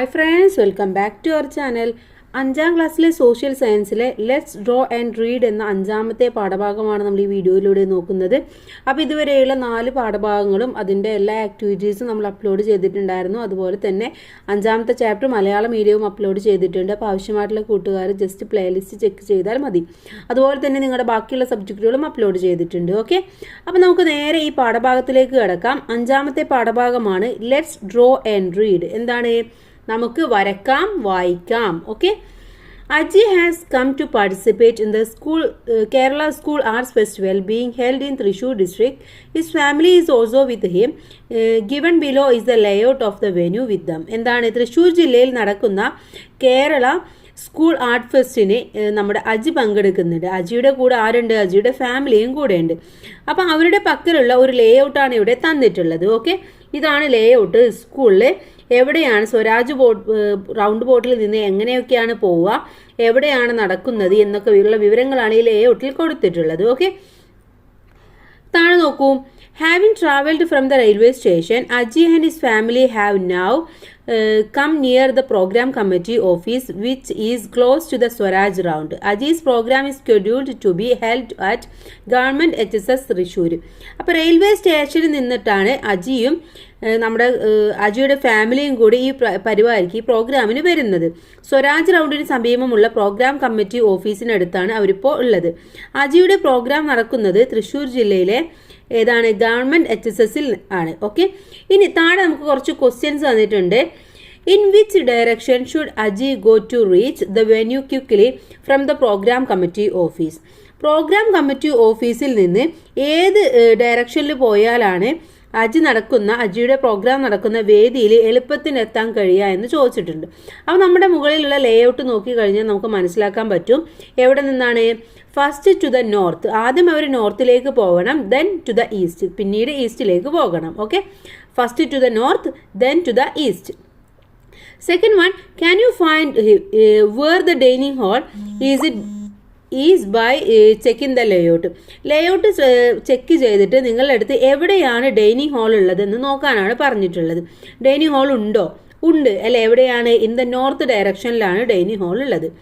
Hi friends welcome back to our channel അഞ്ചാം ക്ലാസ്സിലെ social സയൻസിലെ ലെറ്റ്സ് ഡ്രോ ആൻഡ് റീഡ് എന്ന അഞ്ചാമത്തെ പാഠഭാഗമാണ് നമ്മൾ ഈ വീഡിയോയിലൂടെ നോക്കുന്നത്. അപ്പോൾ ഇതുവരെയുള്ള നാല് പാഠഭാഗങ്ങളും അതിന്റെ എല്ലാ ആക്ടിവിറ്റീസും നമ്മൾ അപ്ലോഡ് ചെയ്തിട്ടുണ്ടായിരുന്നു. അതുപോലെ തന്നെ അഞ്ചാമത്തെ ചാപ്റ്റർ മലയാള മീഡിയവും അപ്ലോഡ് ചെയ്തിട്ടുണ്ട്. അപ്പോൾ ആവശ്യമായിട്ടുള്ള കൂട്ടുകാർ ജസ്റ്റ് പ്ലേലിസ്റ്റ് ചെക്ക് ചെയ്താൽ മതി. അതുപോലെ തന്നെ നിങ്ങളുടെ ബാക്കിയുള്ള സബ്ജക്റ്റുകളും അപ്ലോഡ് ചെയ്തിട്ടുണ്ട്. ഓക്കെ അപ്പോൾ നമുക്ക് നേരെ ഈ പാഠഭാഗത്തിലേക്ക് കിടക്കാം. അഞ്ചാമത്തെ പാഠഭാഗമാണ് ലെറ്റ്സ് ഡ്രോ ആൻഡ് റീഡ് എന്താണ്? നമുക്ക് വരക്കാം വായിക്കാം okay Aji has come to participate in the school Kerala school arts festival being held in Thrissur district his family is also with him given below is the layout of the venue with them എന്താണ്? തൃശ്ശൂർ ജില്ലയിൽ നടക്കുന്ന Kerala school art ഫെസ്റ്റിന് നമ്മുടെ അജി പങ്കെടുക്കുന്നുണ്ട്. അജിയുടെ കൂടെ ആരുണ്ട്? അജിയുടെ ഫാമിലിയും കൂടെ ഉണ്ട് അപ്പം അവരുടെ പക്കലുള്ള ഒരു ലേ ഔട്ടാണ് ഇവിടെ തന്നിട്ടുള്ളത് ഓക്കെ ഇതാണ് ലേ ഔട്ട് സ്കൂളിൽ എവിടെയാണ് സ്വരാജ് ബോട്ട് റൗണ്ട് ബോട്ടിൽ നിന്ന് എങ്ങനെയൊക്കെയാണ് പോവുക എവിടെയാണ് നടക്കുന്നത് എന്നൊക്കെ ഉള്ള വിവരങ്ങളാണ് ഈ ലേ ഔട്ടിൽ കൊടുത്തിട്ടുള്ളത്. ഓക്കെ താഴെ നോക്കൂ. Having travelled from the railway station Aji and his family have now come near the programme committee office which is close to the Swaraj round Aji's programme is scheduled to be held at government H S S Thrissur അപ്പോൾ railway സ്റ്റേഷനിൽ നിന്നിട്ടാണ് അജിയും നമ്മുടെ അജയുടെ ഫാമിലിയും കൂടി ഈ പരിപാടിക്ക് ഈ പ്രോഗ്രാമിന് വരുന്നത്. സ്വരാജ് റൗണ്ടിന് സമീപമുള്ള പ്രോഗ്രാം കമ്മിറ്റി ഓഫീസിനടുത്താണ് അവരിപ്പോൾ ഉള്ളത്. അജിയുടെ പ്രോഗ്രാം നടക്കുന്നത് തൃശ്ശൂർ ജില്ലയിലെ ഏതാണ് ഗവൺമെന്റ് എച്ച് എസ് എസിൽ ആണ്. ഓക്കെ? ഇനി താഴെ നമുക്ക് കുറച്ച് ക്വസ്റ്റ്യൻസ് തന്നിട്ടുണ്ട് in which direction should Aji go to reach the venue quickly from the programme committee office programme committee ഓഫീസിൽ നിന്ന് ഏത് ഡയറക്ഷനിൽ പോയാലാണ് അജി നടക്കുന്ന അജിയുടെ പ്രോഗ്രാം നടക്കുന്ന വേദിയിൽ എളുപ്പത്തിന് എത്താൻ കഴിയുക എന്ന് ചോദിച്ചിട്ടുണ്ട്. അപ്പോൾ നമ്മുടെ മുകളിലുള്ള ലേഔട്ട് നോക്കി കഴിഞ്ഞാൽ നമുക്ക് മനസ്സിലാക്കാൻ പറ്റും. എവിടെ നിന്നാണ്? ഫസ്റ്റ് ടു ദ നോർത്ത് ആദ്യം അവർ നോർത്തിലേക്ക് പോകണം ദെൻ ടു ദ ഈസ്റ്റ് പിന്നീട് ഈസ്റ്റിലേക്ക് പോകണം okay first to the north then to the east second one can you find where the dining hall is it is by checking the layout layout check ചെയ്തിട്ട് നിങ്ങളുടെ അടുത്ത് എവിടെയാണ് dining hall ഉള്ളതെന്ന് നോക്കാനാണ് പറഞ്ഞിട്ടുള്ളത്. ഡൈനിങ് ഹാൾ ഉണ്ടോ? ഉണ്ട്. അല്ലെ എവിടെയാണ്? ഇൻ ദ നോർത്ത് ഡയറക്ഷനിലാണ് ഡൈനിങ് ഹാൾ ഉള്ളത്.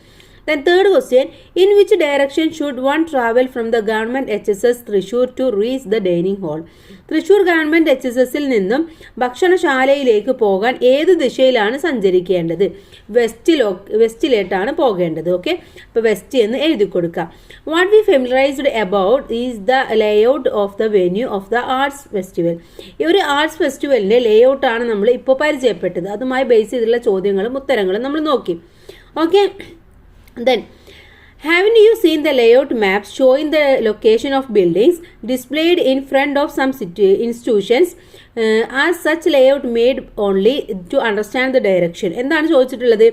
Question in which direction should one travel from the government H S S Thrissur to reach the dining hall Thrissur government H S എസിൽ നിന്നും ഭക്ഷണശാലയിലേക്ക് പോകാൻ ഏത് ദിശയിലാണ് സഞ്ചരിക്കേണ്ടത്? വെസ്റ്റിലോ വെസ്റ്റിലേട്ടാണ് പോകേണ്ടത് ഓക്കെ അപ്പോൾ വെസ്റ്റ് എന്ന് എഴുതി കൊടുക്കാം. What we familiarised about is the layout of the venue of the arts festival ഈ ഒരു ആർട്സ് ഫെസ്റ്റിവലിന്റെ ലേഔട്ടാണ് നമ്മൾ ഇപ്പോൾ പരിചയപ്പെട്ടത്. അതുമായി ബേസ് ചെയ്തിട്ടുള്ള ചോദ്യങ്ങളും ഉത്തരങ്ങളും നമ്മൾ നോക്കി. Okay Then, haven't you seen the layout maps showing the location of buildings displayed in front of some institutions? Uh, as such layout made only to understand the direction. എന്താണ് ചോദിച്ചിട്ടുള്ളത്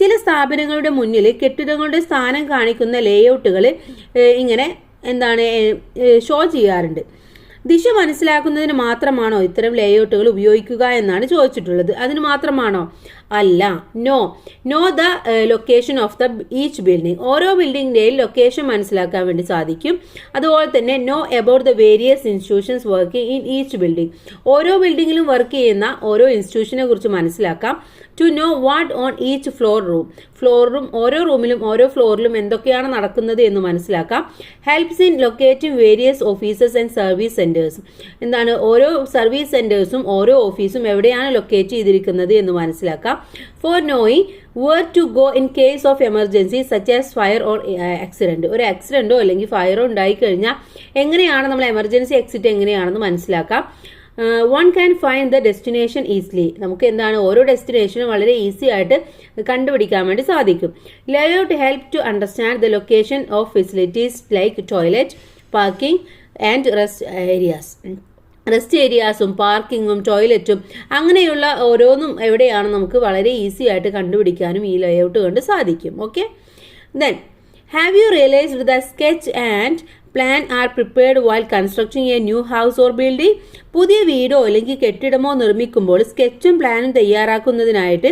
ചില സ്ഥാപനങ്ങളുടെ മുന്നിൽ കെട്ടിടങ്ങളുടെ സ്ഥാനം കാണിക്കുന്ന ലേഔട്ടുകൾ ഇങ്ങനെ എന്താണ് ഷോ ചെയ്യാറുണ്ട് ദിശ മനസ്സിലാക്കുന്നതിന് മാത്രമാണോ ഇത്തരം ലേഔട്ടുകൾ ഉപയോഗിക്കുക എന്നാണ് ചോദിച്ചിട്ടുള്ളത് അതിന് മാത്രമാണോ അല്ല. Know know the location of the each building ഓരോ ബിൽഡിങ്ങിന്റെയും ലൊക്കേഷൻ മനസ്സിലാക്കാൻ വേണ്ടി സാധിക്കും. അതുപോലെ തന്നെ know about the various institutions work in each building ഓരോ ബിൽഡിങ്ങിലും വർക്ക് ചെയ്യുന്ന ഓരോ ഇൻസ്റ്റിറ്റ്യൂഷനെ കുറിച്ച് മനസ്സിലാക്കാം. To know what on each floor room floor room ഓരോ റൂമിലും ഓരോ ഫ്ലോറിലും എന്തൊക്കെയാണ് നടക്കുന്നത് എന്ന് മനസ്സിലാക്കാം. Helps in locating various offices and service centres എന്താണ്? ഓരോ സർവീസ് സെന്റേഴ്സും ഓരോ ഓഫീസും എവിടെയാണ് ലൊക്കേറ്റ് ചെയ്തിരിക്കുന്നത് എന്ന് മനസ്സിലാക്കാം. For knowing where to go in case of emergency such as fire or accident ഒരു ആക്സിഡന്റോ അല്ലെങ്കിൽ ഫയറോ ഉണ്ടായി കഴിഞ്ഞാൽ എങ്ങനെയാണ് നമ്മൾ എമർജൻസി എക്സിറ്റ് എങ്ങനെയാണെന്ന് മനസ്സിലാക്കാം. One can find the destination easily നമുക്ക് എന്താണ് ഓരോ ഡെസ്റ്റിനേഷനും വളരെ ഈസി ആയിട്ട് കണ്ടുപിടിക്കാൻ വേണ്ടി സാധിക്കും. Layout help to understand the location of facilities like toilet parking and rest areas rest ഏരിയാസും പാർക്കിങ്ങും ടോയ്ലറ്റും അങ്ങനെയുള്ള ഓരോന്നും എവിടെയാണ് നമുക്ക് വളരെ ഈസി ആയിട്ട് കണ്ടുപിടിക്കാനും ഈ ലേഔട്ട് കൊണ്ട് സാധിക്കും. Okay then have you realised the sketch and plan are prepared while constructing a new house or building പുതിയ വീടോ അല്ലെങ്കിൽ കെട്ടിടമോ നിർമ്മിക്കുമ്പോൾ സ്കെച്ചും പ്ലാനും തയ്യാറാക്കുന്നതിനായിട്ട്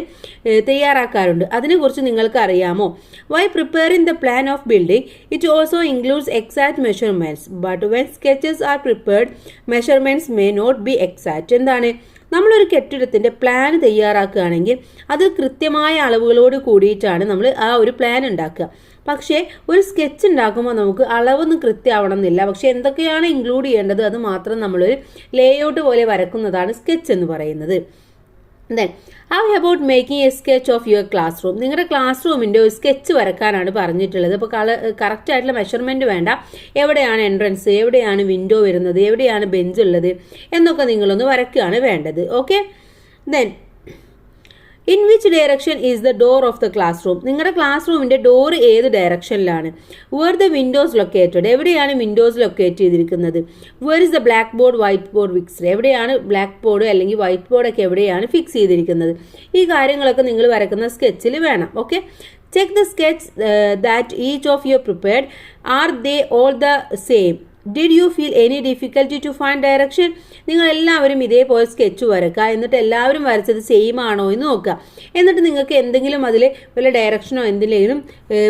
തയ്യാറാക്കാറുണ്ട്. അതിനെക്കുറിച്ച് നിങ്ങൾക്ക് അറിയാമോ? While preparing the plan of building it also includes exact measurements but when sketches are prepared measurements may not be exact എന്താണ്? നമ്മളൊരു കെട്ടിടത്തിന്റെ പ്ലാൻ തയ്യാറാക്കുകയാണെങ്കിൽ അത് കൃത്യമായ അളവുകളോട് കൂടിയിട്ടാണ് നമ്മൾ ആ ഒരു പ്ലാൻ ഉണ്ടാക്കുക. പക്ഷേ ഒരു സ്കെച്ച് ഉണ്ടാക്കുമ്പോൾ നമുക്ക് അളവൊന്നും കൃത്യമാവണം എന്നില്ല പക്ഷേ എന്തൊക്കെയാണ് ഇൻക്ലൂഡ് ചെയ്യേണ്ടത്? അത് മാത്രം നമ്മളൊരു ലേ ഔട്ട് പോലെ വരക്കുന്നതാണ് സ്കെച്ച് എന്ന് പറയുന്നത്. Then how about making a sketch of your class room നിങ്ങളുടെ ക്ലാസ് റൂമിന്റെ ഒരു സ്കെച്ച് വരക്കാനാണ് പറഞ്ഞിട്ടുള്ളത്. അപ്പോൾ കള കറക്റ്റ് ആയിട്ടുള്ള മെഷർമെന്റ് വേണ്ട. എവിടെയാണ് എൻട്രൻസ് എവിടെയാണ് വിൻഡോ വരുന്നത്? എവിടെയാണ് ബെഞ്ച് ഉള്ളത്? എന്നൊക്കെ നിങ്ങളൊന്ന് വരയ്ക്കുകയാണ് വേണ്ടത്. Okay then in which direction is the door of the class room നിങ്ങളുടെ ക്ലാസ് റൂമിന്റെ ഡോർ ഏത് ഡയറക്ഷനിലാണ് വേർ ദ വിൻഡോസ് ലൊക്കേറ്റഡ് എവിടെയാണ് വിൻഡോസ് ലൊക്കേറ്റ് ചെയ്തിരിക്കുന്നത്? Where is the black board white board fixed എവിടെയാണ് ബ്ലാക്ക് ബോർഡ് അല്ലെങ്കിൽ വൈറ്റ് ബോർഡൊക്കെ എവിടെയാണ് ഫിക്സ് ചെയ്തിരിക്കുന്നത്? ഈ കാര്യങ്ങളൊക്കെ നിങ്ങൾ വരക്കുന്ന സ്കെച്ചിൽ വേണം okay check the sketch that each of your prepared are they all the same did you feel any difficulty to find direction നിങ്ങൾ എല്ലാവരും ഇതേപോലെ സ്കെച്ച് വരക്കുക എന്നിട്ട് എല്ലാവരും വരച്ചത് സെയിം ആണോ എന്ന് നോക്കുക. എന്നിട്ട് നിങ്ങൾക്ക് എന്തെങ്കിലും അതിൽ വല്ല ഡയറക്ഷനോ എന്തെങ്കിലും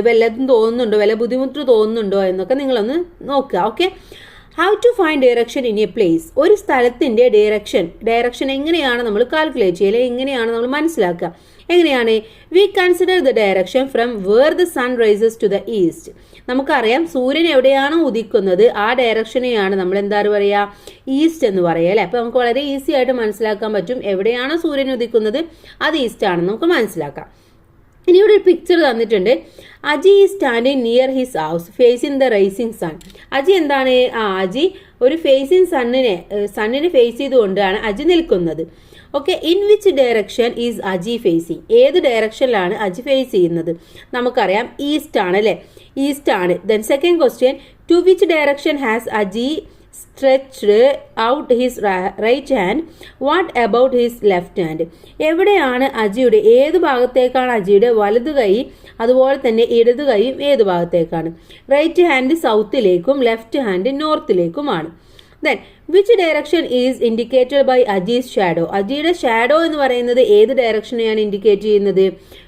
വല്ലതും തോന്നുന്നുണ്ടോ? വല്ല ബുദ്ധിമുട്ട് തോന്നുന്നുണ്ടോ എന്നൊക്കെ നിങ്ങളൊന്ന് നോക്കുക. Okay how to find direction in a place ഒരു സ്ഥലത്തിന്റെ ഡയറക്ഷൻ ഡയറക്ഷൻ എങ്ങനെയാണ് നമ്മൾ കാൽക്കുലേറ്റ് ചെയ്യുക? അല്ലെങ്കിൽ എങ്ങനെയാണ് നമ്മൾ മനസ്സിലാക്കുക? എങ്ങനെയാണ്? We consider the direction from where the sun rises to the east നമുക്കറിയാം സൂര്യൻ എവിടെയാണോ ഉദിക്കുന്നത്? ആ ഡയറക്ഷനെയാണ് നമ്മൾ എന്താ പറയുക? ഈസ്റ്റ് എന്ന് പറയുക അല്ലേ? അപ്പോൾ നമുക്ക് വളരെ ഈസി ആയിട്ട് മനസ്സിലാക്കാൻ പറ്റും എവിടെയാണോ സൂര്യൻ ഉദിക്കുന്നത്? അത് ഈസ്റ്റ് ആണെന്ന് നമുക്ക് മനസ്സിലാക്കാം. ഇനി ഇവിടെ ഒരു പിക്ചർ തന്നിട്ടുണ്ട്. Aji is standing near his house facing the rising sun Aji എന്താണ്? ആ അജി ഒരു ഫേസിങ് സണ്ണിനെ സണ്ണിനെ ഫേസ് ചെയ്തുകൊണ്ടാണ് അജി നിൽക്കുന്നത്. Okay in which direction is Aji facing ഏത് ഡയറക്ഷനിലാണ് അജി ഫേസ് ചെയ്യുന്നത്? നമുക്കറിയാം ഈസ്റ്റ് ആണ് അല്ലേ? ഈസ്റ്റ് ആണ്. Then second question to which direction has Aji stretched out his right hand what about his left hand എവിടെയാണ് അജിയുടെ ഏത് ഭാഗത്തേക്കാണ് അജിയുടെ വലതു കൈ? അതുപോലെ തന്നെ ഇടതു കൈയും ഏത് ഭാഗത്തേക്കാണ്? റൈറ്റ് ഹാൻഡ് സൗത്തിലേക്കും left hand നോർത്തിലേക്കുമാണ് then which direction is indicated by Aji's shadow അജിയുടെ shadow എന്ന് പറയുന്നത് ഏത് ഡയറക്ഷനെയാണ് ഇൻഡിക്കേറ്റ് ചെയ്യുന്നത്?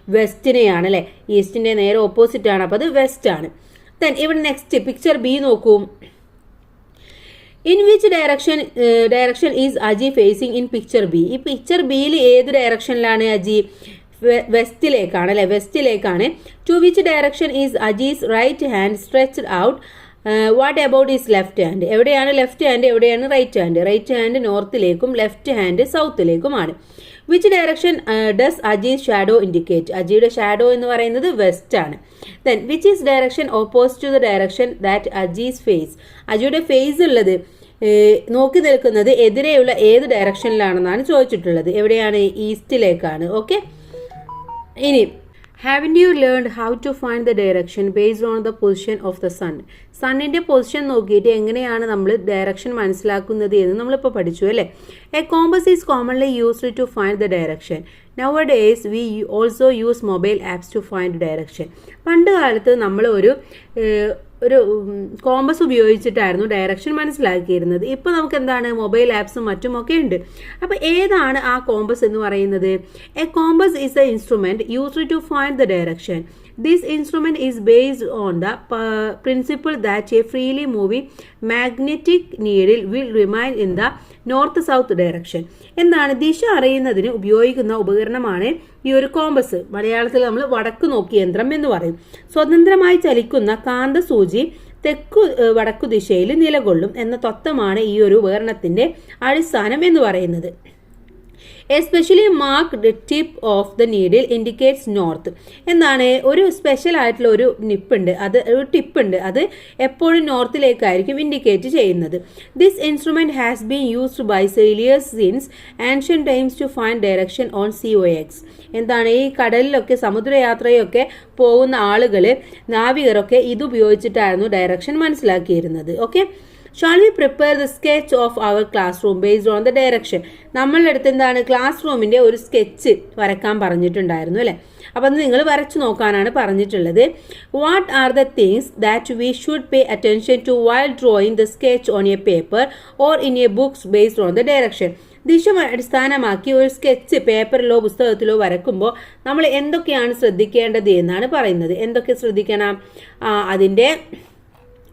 വെസ്റ്റിനെയാണ് അല്ലേ? ഈസ്റ്റിന്റെ നേരെ ഓപ്പോസിറ്റ് ആണ്. അപ്പോൾ അത് വെസ്റ്റ് ആണ്. ദെൻ ഇവിടെ നെക്സ്റ്റ് പിക്ചർ ബി നോക്കൂ. In which direction direction is Aji facing in picture B ഈ പിക്ചർ ബിയിൽ ഏത് ഡയറക്ഷനിലാണ് അജി വെസ്റ്റിലേക്കാണ് അല്ലെ? വെസ്റ്റിലേക്കാണ് to which direction is Aji's right hand stretched out what about is left hand എവിടെയാണ് ലെഫ്റ്റ് ഹാൻഡ് എവിടെയാണ് റൈറ്റ് ഹാൻഡ് റൈറ്റ് ഹാൻഡ് നോർത്തിലേക്കും left hand സൗത്തിലേക്കുമാണ് which direction does Aji's shadow indicate അജിയുടെ shadow എന്ന് പറയുന്നത് വെസ്റ്റ് ആണ്. Then which is direction opposite to the direction that Aji's face അജിയുടെ face ഉള്ളത് നോക്കി നിൽക്കുന്നത് എതിരെയുള്ള ഏത് ഡയറക്ഷനിലാണെന്നാണ് ചോദിച്ചിട്ടുള്ളത്. എവിടെയാണ്? ഈസ്റ്റിലേക്കാണ് ഓക്കെ ഇനി haven't you learn how to find the direction based on the position of the sun സണ്ണിന്റെ position നോക്കിയിട്ട് എങ്ങനെയാണ് നമ്മൾ ഡയറക്ഷൻ മനസ്സിലാക്കുന്നത് എന്ന് നമ്മളിപ്പോൾ പഠിച്ചു അല്ലേ? A compass is commonly used to find the direction nowadays we also use mobile apps to find direction പണ്ട് കാലത്ത് നമ്മൾ ഒരു ഒരു കോമ്പസ് ഉപയോഗിച്ചിട്ടായിരുന്നു ഡയറക്ഷൻ മനസ്സിലാക്കിയിരുന്നത്. ഇപ്പോൾ നമുക്ക് എന്താണ് മൊബൈൽ ആപ്സും മറ്റുമൊക്കെ ഉണ്ട്. അപ്പോൾ ഏതാണ് ആ കോമ്പസ് എന്ന് പറയുന്നത്? A compass is a instrument used to find the direction this instrument is based on the principle that a freely moving magnetic needle will remain in the north south direction എന്നാണ് ദിശ അറിയുന്നതിന് ഉപയോഗിക്കുന്ന ഉപകരണമാണ് ഈ ഒരു compass മലയാളത്തിൽ നമ്മൾ വടക്ക് നോക്കി യന്ത്രം എന്ന് പറയും. സ്വതന്ത്രമായി ചലിക്കുന്ന കാന്തസൂചി തെക്കു വടക്കു ദിശയിൽ നിലകൊള്ളും എന്ന തത്വമാണ് ഈ ഒരു ഉപകരണത്തിന്റെ അടിസ്ഥാനം എന്ന് പറയുന്നത്. Especially mark tip of the needle indicates north എന്താണ് ഒരു സ്പെഷ്യൽ ആയിട്ടുള്ള ഒരു നിപ്പ് ഉണ്ട്. അത് ഒരു ടിപ്പ് ഉണ്ട്. അത് എപ്പോഴും നോർത്തിലേക്കായിരിക്കും ഇൻഡിക്കേറ്റ് ചെയ്യുന്നത്. This instrument has been used by sailors since ancient times to find direction on sea O X എന്താണ്? ഈ കടലിലൊക്കെ സമുദ്രയാത്രയൊക്കെ പോകുന്ന ആളുകൾ നാവികരൊക്കെ ഇത് ഉപയോഗിച്ചിട്ടായിരുന്നു direction മനസ്സിലാക്കിയിരുന്നത്. Okay shall we prepare the sketch of our class room based on the direction നമ്മളുടെ അടുത്ത് എന്താണ് ക്ലാസ് റൂമിന്റെ ഒരു സ്കെച്ച് വരക്കാൻ പറഞ്ഞിട്ടുണ്ടായിരുന്നു അല്ലേ? അപ്പോൾ അത് നിങ്ങൾ വരച്ചു നോക്കാനാണ് പറഞ്ഞിട്ടുള്ളത്. What are the things that we should pay attention to while drawing the sketch on a paper or in a books based on the direction ദിശ അടിസ്ഥാനമാക്കി ഒരു സ്കെച്ച് പേപ്പറിലോ പുസ്തകത്തിലോ വരക്കുമ്പോൾ നമ്മൾ എന്തൊക്കെയാണ് ശ്രദ്ധിക്കേണ്ടത് എന്നാണ് പറയുന്നത്. എന്തൊക്കെ ശ്രദ്ധിക്കണം? അതിന്റെ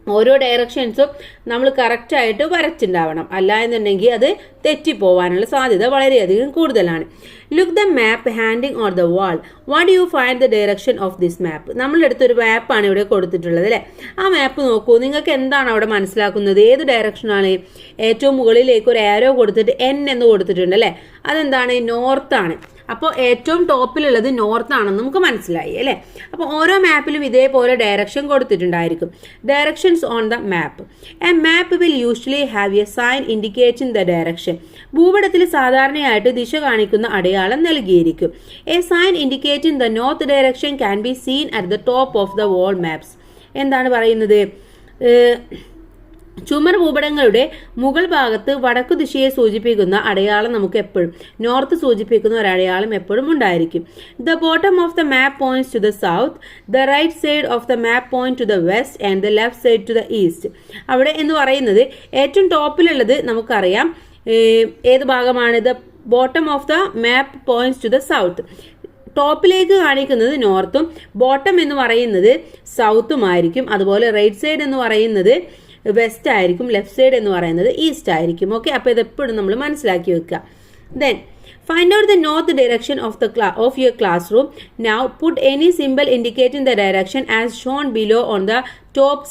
ഓരോ ഡയറക്ഷൻസും നമ്മൾ കറക്റ്റായിട്ട് വരച്ചിട്ടുണ്ടാവണം. അല്ല എന്നുണ്ടെങ്കിൽ അത് തെറ്റിപ്പോവാനുള്ള സാധ്യത വളരെയധികം കൂടുതലാണ്. Look the map hanging or the wall what you find the direction of this map നമ്മളുടെ അടുത്തൊരു മാപ്പാണ് ഇവിടെ കൊടുത്തിട്ടുള്ളത് അല്ലേ? ആ മാപ്പ് നോക്കൂ. നിങ്ങൾക്ക് എന്താണ് അവിടെ മനസ്സിലാക്കുന്നത്? ഏത് ഡയറക്ഷനാണ് ഏറ്റവും മുകളിലേക്ക് ഒരു ആരോ കൊടുത്തിട്ട് എൻ എന്ന് കൊടുത്തിട്ടുണ്ട് അല്ലേ? അതെന്താണ്? നോർത്താണ് അപ്പോൾ ഏറ്റവും ടോപ്പിലുള്ളത് നോർത്ത് ആണെന്ന് നമുക്ക് മനസ്സിലായി അല്ലേ? അപ്പോൾ ഓരോ മാപ്പിലും ഇതേപോലെ direction കൊടുത്തിട്ടുണ്ടായിരിക്കും. Directions on the map a map will usually have a sign indicating the direction ഭൂപടത്തിൽ സാധാരണയായിട്ട് ദിശ കാണിക്കുന്ന അടയാളം നൽകിയിരിക്കും. A sign indicating the north direction can be seen at the top of the wall maps എന്താണ് പറയുന്നത്? ചുമർ ഭൂപടങ്ങളുടെ മുകൾ ഭാഗത്ത് വടക്കു ദിശയെ സൂചിപ്പിക്കുന്ന അടയാളം നമുക്ക് എപ്പോഴും നോർത്ത് സൂചിപ്പിക്കുന്ന ഒരു അടയാളം എപ്പോഴും ഉണ്ടായിരിക്കും. The bottom of the map points to the south the right side of the map point to the west and the left side to the east അവിടെ എന്ന് പറയുന്നത് ഏറ്റവും ടോപ്പിലുള്ളത് നമുക്കറിയാം ഏത് ഭാഗമാണ്? The bottom of the map points to the south ടോപ്പിലേക്ക് കാണിക്കുന്നത് നോർത്തും bottom എന്ന് പറയുന്നത് സൗത്തും ആയിരിക്കും. അതുപോലെ റൈറ്റ് സൈഡ് എന്ന് പറയുന്നത് വെസ്റ്റ് ആയിരിക്കും ലെഫ്റ്റ് സൈഡ് എന്ന് പറയുന്നത് ഈസ്റ്റ് ആയിരിക്കും. ഓക്കെ അപ്പോൾ ഇത് എപ്പോഴും നമ്മൾ മനസ്സിലാക്കി വെക്കുക. Then find out the north direction of the ക്ലാ of your classroom now put any simple in the direction as shown below on the top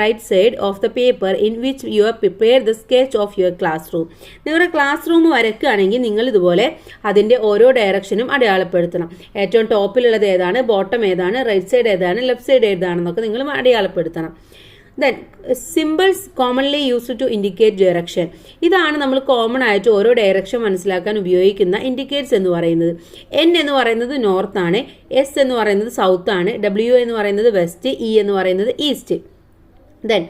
right side of the paper in which you are prepare the sketch of your classroom നിങ്ങളുടെ classroom വരക്കുകയാണെങ്കിൽ നിങ്ങൾ ഇതുപോലെ അതിന്റെ ഓരോ ഡയറക്ഷനും അടയാളപ്പെടുത്തണം. ഏറ്റവും ടോപ്പിലുള്ളത് ഏതാണ്? Bottom ഏതാണ്? Right side ഏതാണ്? ലെഫ്റ്റ് സൈഡ് ഏതാണെന്നൊക്കെ നിങ്ങൾ അടയാളപ്പെടുത്തണം. Then simples commonly used to indicate direction ഇതാണ് നമ്മൾ കോമൺ ആയിട്ട് ഓരോ ഡയറക്ഷൻ മനസ്സിലാക്കാൻ ഉപയോഗിക്കുന്ന ഇൻഡിക്കേറ്റ്സ് എന്ന് പറയുന്നത്. എൻ എന്ന് പറയുന്നത് നോർത്ത് ആണ് എസ് എന്ന് പറയുന്നത് സൗത്ത് ആണ് ഡബ്ല്യു എന്ന് പറയുന്നത് വെസ്റ്റ് ഇ എന്ന് പറയുന്നത് east then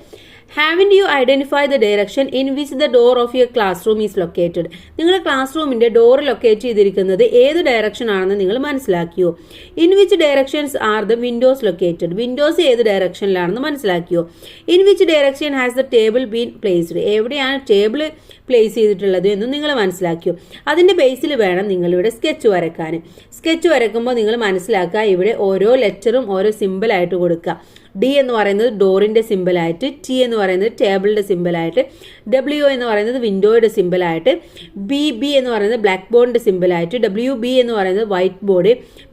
having you identify the direction in which the door of your classroom is located നിങ്ങളുടെ ക്ലാസ് റൂമിന്റെ ഡോർ ലൊക്കേറ്റ് ചെയ്തിരിക്കുന്നത് ഏത് ഡയറക്ഷൻ ആണെന്ന് നിങ്ങൾ മനസ്സിലാക്കിയോ? In which directions are the windows located windows ഏത് ഡയറക്ഷനിലാണെന്ന് മനസ്സിലാക്കിയോ? In which direction has the table been placed എവിടെയാണ് table place ചെയ്തിട്ടുള്ളത് എന്ന് നിങ്ങൾ മനസ്സിലാക്കിയോ. അതിന്റെ ബേസിൽ വേണം നിങ്ങളിവിടെ സ്കെച്ച് വരയ്ക്കാൻ. സ്കെച്ച് വരക്കുമ്പോൾ നിങ്ങൾ മനസ്സിലാക്കുക ഇവിടെ ഓരോ ലെറ്ററും ഓരോ സിമ്പിളായിട്ട് കൊടുക്കുക. ഡി എന്ന് പറയുന്നത് ഡോറിന്റെ സിമ്പിളായിട്ട് ടി എന്ന് പറയുന്നത് ടേബിളിന്റെ സിമ്പിളായിട്ട് ഡബ്ല്യു എന്ന് പറയുന്നത് വിൻഡോയുടെ സിമ്പിളായിട്ട് ബി ബി എന്ന് പറയുന്നത് ബ്ലാക്ക് ബോർഡിന്റെ സിമ്പിളായിട്ട് ഡബ്ല്യു ബി എന്ന് പറയുന്നത് വൈറ്റ് ബോർഡ്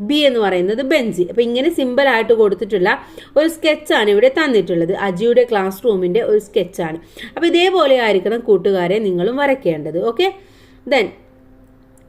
ബി എന്ന് പറയുന്നത് ബെഞ്ച് അപ്പോൾ ഇങ്ങനെ സിമ്പിളായിട്ട് കൊടുത്തിട്ടുള്ള ഒരു സ്കെച്ചാണ് ഇവിടെ തന്നിട്ടുള്ളത്. അജിയുടെ ക്ലാസ് റൂമിന്റെ ഒരു സ്കെച്ചാണ് അപ്പോൾ ഇതേപോലെ ആയിരിക്കണം കൂട്ടുകാരെ നിങ്ങളും വരയ്ക്കേണ്ടത് ഓക്കെ ദെൻ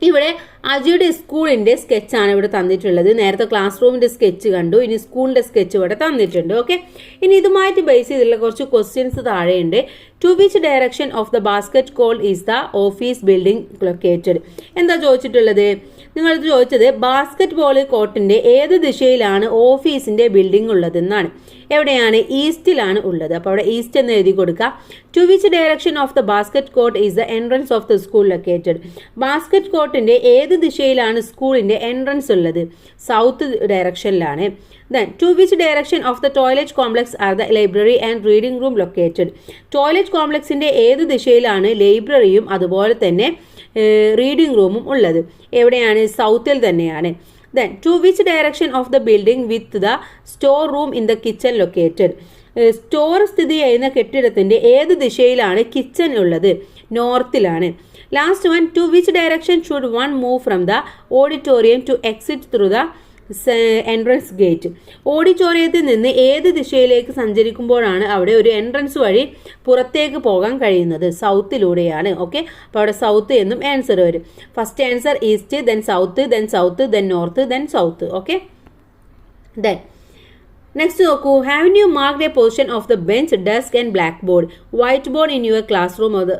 ഇവിടെ അജിയുടെ സ്കൂളിന്റെ സ്കെച്ചാണ് ഇവിടെ തന്നിട്ടുള്ളത്. നേരത്തെ ക്ലാസ് റൂമിന്റെ സ്കെച്ച് കണ്ടു. ഇനി സ്കൂളിന്റെ സ്കെച്ച് ഇവിടെ തന്നിട്ടുണ്ട്. ഓക്കെ ഇനി ഇതുമായിട്ട് ബേസ് ചെയ്തിട്ടുള്ള കുറച്ച് questions താഴെയുണ്ട്. To which direction of the basket court is the office building located എന്താ ചോദിച്ചിട്ടുള്ളത്? നിങ്ങളിത് ചോദിച്ചത് ബാസ്കറ്റ് ബോൾ കോർട്ടിന്റെ ഏത് ദിശയിലാണ് ഓഫീസിന്റെ ബിൽഡിംഗ് ഉള്ളതെന്നാണ്. എവിടെയാണ്? ഈസ്റ്റിലാണ് ഉള്ളത്. അപ്പോൾ അവിടെ ഈസ്റ്റ് എന്ന് എഴുതി കൊടുക്കുക to which direction of the basket court is the entrance of the school located basket കോർട്ടിന്റെ ഏത് ദിശയിലാണ് സ്കൂളിന്റെ എൻട്രൻസ് ഉള്ളത്. South ഡയറക്ഷനിലാണ് then to which direction of the toilet complex are the library and reading room located toilet കോംപ്ലക്സിന്റെ ഏത് ദിശയിലാണ് ലൈബ്രറിയും അതുപോലെ തന്നെ reading റൂമും ഉള്ളത്? എവിടെയാണ്? സൗത്തിൽ തന്നെയാണ്. Then to which direction of the building with the store room in the kitchen located store സ്ഥിതി ചെയ്യുന്ന കെട്ടിടത്തിന്റെ ഏത് ദിശയിലാണ് കിച്ചൺ ഉള്ളത്? നോർത്തിലാണ് last one to which direction should one move from the auditorium to exit through the entrance gate ഓഡിറ്റോറിയത്തിൽ നിന്ന് ഏത് ദിശയിലേക്ക് സഞ്ചരിക്കുമ്പോഴാണ് അവിടെ ഒരു എൻട്രൻസ് വഴി പുറത്തേക്ക് പോകാൻ കഴിയുന്നത്? സൗത്തിലൂടെയാണ്. ഓക്കെ അപ്പോൾ അവിടെ സൗത്ത് എന്നും ആൻസർ വരും. First answer east then south then south then north then south okay then next നോക്കൂ. Have you mark a position of the bench desk and blackboard whiteboard in your classroom the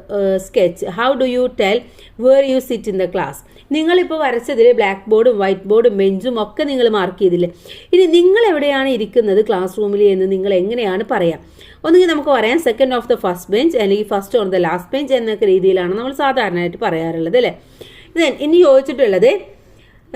sketch how do you tell where you sit in the class നിങ്ങളിപ്പോൾ വരച്ചതിൽ black ബോർഡും white ബോർഡും ബെഞ്ചും ഒക്കെ നിങ്ങൾ mark ചെയ്തില്ലേ? ഇനി നിങ്ങൾ എവിടെയാണ് ഇരിക്കുന്നത് ക്ലാസ് റൂമിൽ എന്ന് നിങ്ങൾ എങ്ങനെയാണ് പറയാം? ഒന്നുകിൽ നമുക്ക് പറയാം second of the first bench അല്ലെങ്കിൽ first on the last bench എന്നൊക്കെ രീതിയിലാണ് നമ്മൾ സാധാരണയായിട്ട് പറയാറുള്ളത് അല്ലേ? ദെൻ ഇനി ചോദിച്ചിട്ടുള്ളത്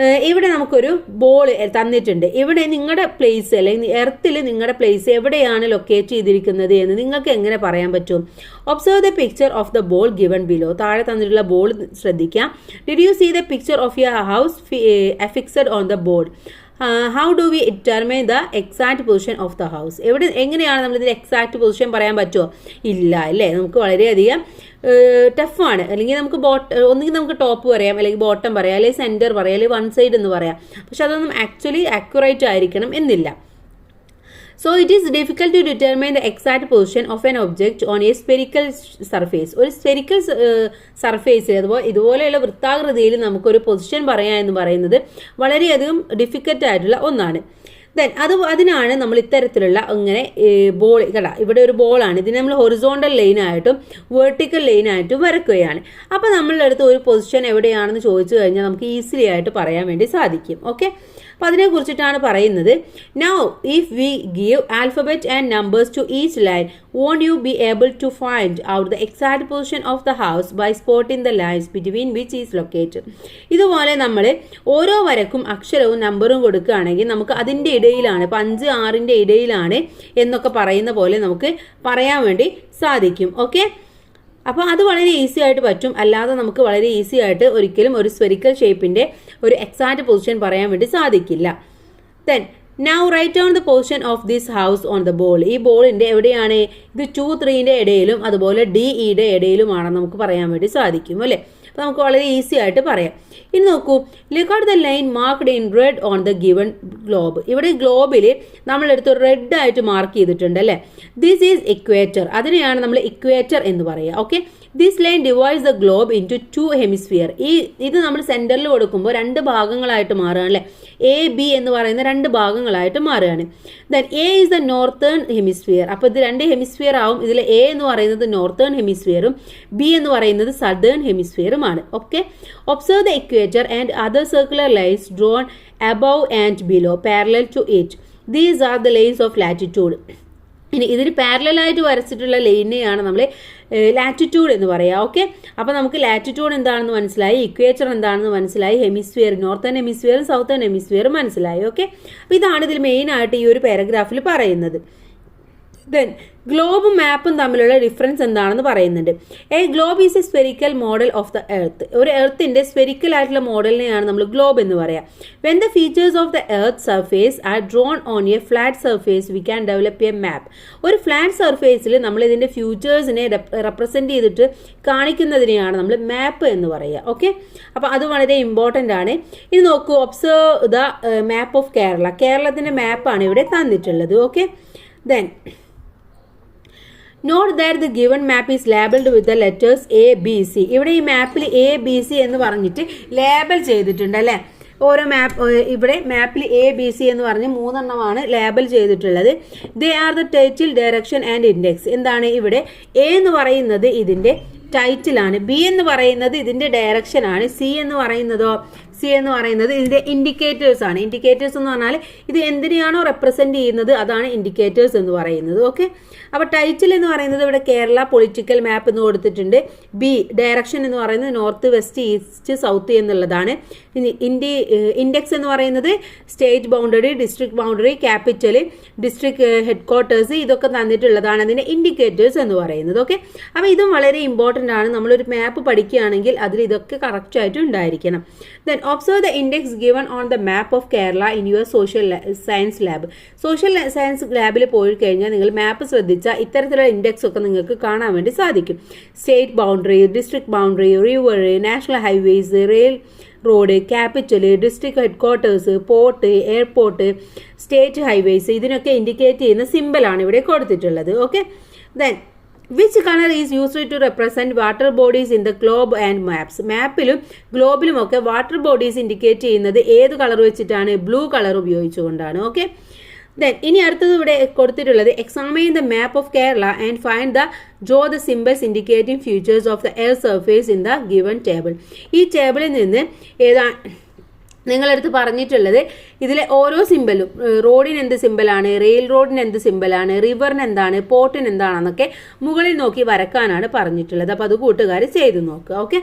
ഇവിടെ നമുക്കൊരു ബോൾ തന്നിട്ടുണ്ട്. ഇവിടെ നിങ്ങളുടെ പ്ലേസ് അല്ലെങ്കിൽ എർത്തിൽ നിങ്ങളുടെ പ്ലേസ് എവിടെയാണ് ലൊക്കേറ്റ് ചെയ്തിരിക്കുന്നത് എന്ന് നിങ്ങൾക്ക് എങ്ങനെ പറയാൻ പറ്റും? Observe the picture of the ball given below താഴെ തന്നിട്ടുള്ള ബോൾ ശ്രദ്ധിക്കാം. Did you see the picture of your house fixed on the board how do we determine the exact position of the house എവിടെ എങ്ങനെയാണ് നമ്മൾ ഇതിന്റെ exact position പറയാൻ പറ്റുമോ ഇല്ല അല്ലേ? നമുക്ക് വളരെയധികം ടഫാണ് അല്ലെങ്കിൽ നമുക്ക് ബോട്ട് ഒന്നുകിൽ നമുക്ക് ടോപ്പ് പറയാം അല്ലെങ്കിൽ ബോട്ടം പറയാം അല്ലെങ്കിൽ സെന്റർ പറയാം അല്ലെങ്കിൽ വൺ സൈഡ് എന്ന് പറയാം. പക്ഷെ അതൊന്നും ആക്ച്വലി അക്യുറേറ്റ് ആയിരിക്കണം എന്നില്ല. So it is difficult to determine the exact position of an object on a spherical surface ഒരു സ്പെരിക്കൽ സർഫേസിൽ അതുപോലെ ഇതുപോലെയുള്ള വൃത്താകൃതിയിൽ നമുക്കൊരു പൊസിഷൻ പറയാം എന്ന് പറയുന്നത് വളരെയധികം ഡിഫിക്കൽട്ട് ആയിട്ടുള്ള ഒന്നാണ്. ദെൻ അത് അതിനാണ് നമ്മൾ ഇത്തരത്തിലുള്ള ഇങ്ങനെ ബോൾ കട ഇവിടെ ഒരു ബോളാണ് ഇതിനെ നമ്മൾ ഹൊറിസോണ്ടൽ ലൈനായിട്ടും വേർട്ടിക്കൽ ലൈനായിട്ടും വരക്കുകയാണ്. അപ്പോൾ നമ്മളുടെ അടുത്ത് ഒരു പൊസിഷൻ എവിടെയാണെന്ന് ചോദിച്ചു കഴിഞ്ഞാൽ നമുക്ക് ഈസിലി ആയിട്ട് പറയാൻ വേണ്ടി സാധിക്കും. ഓക്കെ അപ്പോൾ അതിനെക്കുറിച്ചിട്ടാണ് പറയുന്നത്. Now if we give alphabet and numbers to each line won't you be able to find out the exact position of the house by spot in the lines between which is located ഇതുപോലെ നമ്മൾ ഓരോ വരക്കും അക്ഷരവും നമ്പറും കൊടുക്കുകയാണെങ്കിൽ നമുക്ക് അതിന്റെ ഇടയിലാണ് ഇപ്പം അഞ്ച് ആറിന്റെ ഇടയിലാണ് എന്നൊക്കെ പറയുന്ന പോലെ നമുക്ക് പറയാൻ വേണ്ടി സാധിക്കും. ഓക്കെ അപ്പോൾ അത് വളരെ ഈസി ആയിട്ട് പറ്റും. അല്ലാതെ നമുക്ക് വളരെ ഈസി ആയിട്ട് ഒരിക്കലും ഒരു സ്ഫെറിക്കൽ ഷേപ്പിന്റെ ഒരു എക്സാക്ട് പൊസിഷൻ പറയാൻ വേണ്ടി സാധിക്കില്ല. Then now write on the position of this house on the ball ഈ ബോളിന്റെ എവിടെയാണ്? ഇത് ടു ത്രീന്റെ ഇടയിലും അതുപോലെ ഡി ഇയുടെ ഇടയിലുമാണെന്ന് നമുക്ക് പറയാൻ വേണ്ടി സാധിക്കും അല്ലേ? നമുക്ക് വളരെ ഈസി ആയിട്ട് പറയാം. ഇനി നോക്കൂ look the line marked in red on the given globe ഇവിടെ ഗ്ലോബിൽ നമ്മളെടുത്ത് റെഡ് ആയിട്ട് മാർക്ക് ചെയ്തിട്ടുണ്ട് അല്ലേ? ദിസ് ഈസ് ഇക്വേറ്റർ അതിനെയാണ് നമ്മൾ ഇക്വേറ്റർ എന്ന് പറയുക. Okay this line divides the globe into two hemisphere ഈ ഇത് നമ്മൾ സെന്ററിൽ കൊടുക്കുമ്പോൾ രണ്ട് ഭാഗങ്ങളായിട്ട് മാറുകയാണ് അല്ലേ? എ ബി എന്ന് പറയുന്ന രണ്ട് ഭാഗങ്ങളായിട്ട് മാറുകയാണ്. Then A is the northern hemisphere അപ്പോൾ ഇത് രണ്ട് ഹെമിസ്ഫിയർ ആവും. ഇതിൽ എ എന്ന് പറയുന്നത് നോർത്തേൺ ഹെമിസ്ഫിയറും ബി എന്ന് പറയുന്നത് southern ഹെമിസ്ഫിയറുമാണ് okay observe the equator and other circular lines drawn above and below parallel to it these are the lines of latitude ഇനി ഇതിന് പാരലായിട്ട് വരച്ചിട്ടുള്ള ലൈനെയാണ് നമ്മൾ ലാറ്റിറ്റ്യൂഡ് എന്ന് പറയുക ഓക്കെ അപ്പോൾ നമുക്ക് ലാറ്റിറ്റ്യൂഡ് എന്താണെന്ന് മനസ്സിലായി ഇക്വേറ്റർ എന്താണെന്ന് മനസ്സിലായി ഹെമിസ്ഫിയർ നോർത്തേൺ ഹെമിസ്ഫിയറും സൗത്തേൺ ഹെമിസ്ഫിയറും മനസ്സിലായി. ഓക്കെ അപ്പോൾ ഇതാണ് ഇതിൽ മെയിനായിട്ട് ഈ ഒരു പാരഗ്രാഫിൽ പറയുന്നത്. ദെൻ ഗ്ലോബും മാപ്പും തമ്മിലുള്ള ഡിഫറൻസ് എന്താണെന്ന് പറയുന്നുണ്ട്. A globe is a spherical model of the earth ഒരു എർത്തിന്റെ സ്പെരിക്കൽ ആയിട്ടുള്ള മോഡലിനെയാണ് നമ്മൾ ഗ്ലോബ് എന്ന് പറയാം. When the features of the earth surface are drawn on a flat surface we can develop a map ഒരു ഫ്ലാറ്റ് സർഫേസിൽ നമ്മൾ ഇതിന്റെ ഫ്യൂച്ചേഴ്സിനെ റെപ്രസെന്റ് ചെയ്തിട്ട് കാണിക്കുന്നതിനെയാണ് നമ്മൾ മാപ്പ് എന്ന് പറയുക ഓക്കെ അപ്പോൾ അത് വളരെ ഇമ്പോർട്ടന്റ് ആണ്. ഇനി നോക്കൂ observe the map of Kerala കേരളത്തിന്റെ മാപ്പാണ് ഇവിടെ തന്നിട്ടുള്ളത്. Okay then note that the given map is labelled with the letters A B C ഇവിടെ ഈ മാപ്പിൽ എ ബി സി എന്ന് പറഞ്ഞിട്ട് ലേബൽ ചെയ്തിട്ടുണ്ട് അല്ലേ? ഓരോ മാപ്പ് ഇവിടെ മാപ്പിൽ എ ബി സി എന്ന് പറഞ്ഞ് മൂന്നെണ്ണമാണ് ലേബൽ ചെയ്തിട്ടുള്ളത്. They are the title direction and index എന്താണ് ഇവിടെ എ എന്ന് പറയുന്നത് ഇതിന്റെ ടൈറ്റിലാണ് ബി എന്ന് പറയുന്നത് ഇതിന്റെ ഡയറക്ഷനാണ് സി എന്ന് പറയുന്നതോ സി എന്ന് പറയുന്നത് ഇതിന്റെ ഇൻഡിക്കേറ്റേഴ്സ് ആണ്. ഇൻഡിക്കേറ്റേഴ്സ് എന്ന് പറഞ്ഞാൽ ഇത് എന്തിനെയാണോ റെപ്രസെന്റ് ചെയ്യുന്നത് അതാണ് ഇൻഡിക്കേറ്റേഴ്സ് എന്ന് പറയുന്നത്. ഓക്കെ അപ്പോൾ ടൈറ്റിൽ എന്ന് പറയുന്നത് ഇവിടെ കേരള പൊളിറ്റിക്കൽ മാപ്പ് എന്ന് കൊടുത്തിട്ടുണ്ട്. ബി ഡയറക്ഷൻ എന്ന് പറയുന്നത് നോർത്ത് വെസ്റ്റ് ഈസ്റ്റ് സൗത്ത് എന്നുള്ളതാണ്. ഇനി ഇൻഡി ഇൻഡെക്സ് എന്ന് പറയുന്നത് state boundary district boundary capital district headquarters ഇതൊക്കെ തന്നിട്ടുള്ളതാണ് അതിന്റെ ഇൻഡിക്കേറ്റേഴ്സ് എന്ന് പറയുന്നത്. ഓക്കെ അപ്പോൾ ഇതും വളരെ ഇമ്പോർട്ടന്റ് ആണ്. നമ്മളൊരു മാപ്പ് പഠിക്കുകയാണെങ്കിൽ അതിൽ ഇതൊക്കെ കറക്റ്റായിട്ട് ഉണ്ടായിരിക്കണം. Then observe the index given on the map of Kerala in your social science lab social science ലാബിൽ പോയി കഴിഞ്ഞാൽ നിങ്ങൾ മാപ്പ് ശ്രദ്ധിച്ചാൽ ഇത്തരത്തിലുള്ള ഇൻഡെക്സ് ഒക്കെ നിങ്ങൾക്ക് കാണാൻ വേണ്ടി സാധിക്കും. State boundary district boundary river national highways rail road capital district headquarters port airport state highways ഇതിനൊക്കെ ഇൻഡിക്കേറ്റ് ചെയ്യുന്ന സിമ്പിളാണ് ഇവിടെ കൊടുത്തിട്ടുള്ളത്. Okay then which colour is used to represent water bodies in the globe and maps മാപ്പിലും ഗ്ലോബിലും ഒക്കെ water bodies indicate ചെയ്യുന്നത് ഏത് colour വെച്ചിട്ടാണ്? ബ്ലൂ കളർ ഉപയോഗിച്ചുകൊണ്ടാണ്. ഓക്കെ ദെൻ ഇനി അടുത്തത് ഇവിടെ കൊടുത്തിട്ടുള്ളത് examine the map of Kerala and find the draw the symbols indicating futures of the air surface in the given table ഈ ടേബിളിൽ നിന്ന് ഏതാ നിങ്ങളടുത്ത് പറഞ്ഞിട്ടുള്ളത് ഇതിലെ ഓരോ സിമ്പലും റോഡിന് എന്ത് സിമ്പലാണ് റെയിൽ റോഡിന് എന്ത് സിമ്പലാണ് റിവറിന് എന്താണ് പോർട്ടിന് എന്താണെന്നൊക്കെ മുകളിൽ നോക്കി വരക്കാനാണ് പറഞ്ഞിട്ടുള്ളത്. അപ്പോൾ അത് കൂട്ടുകാർ ചെയ്തു നോക്കുക ഓക്കെ?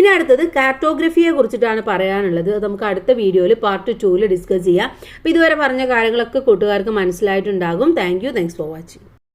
ഇനി അടുത്തത് കാർട്ടോഗ്രഫിയെ കുറിച്ചിട്ടാണ് പറയാനുള്ളത്. നമുക്ക് അടുത്ത വീഡിയോയിൽ പാർട്ട് ടൂവിൽ ഡിസ്കസ് ചെയ്യാം. അപ്പോൾ ഇതുവരെ പറഞ്ഞ കാര്യങ്ങളൊക്കെ കൂട്ടുകാർക്ക് മനസ്സിലായിട്ടുണ്ടാകും. Thank you thanks for watching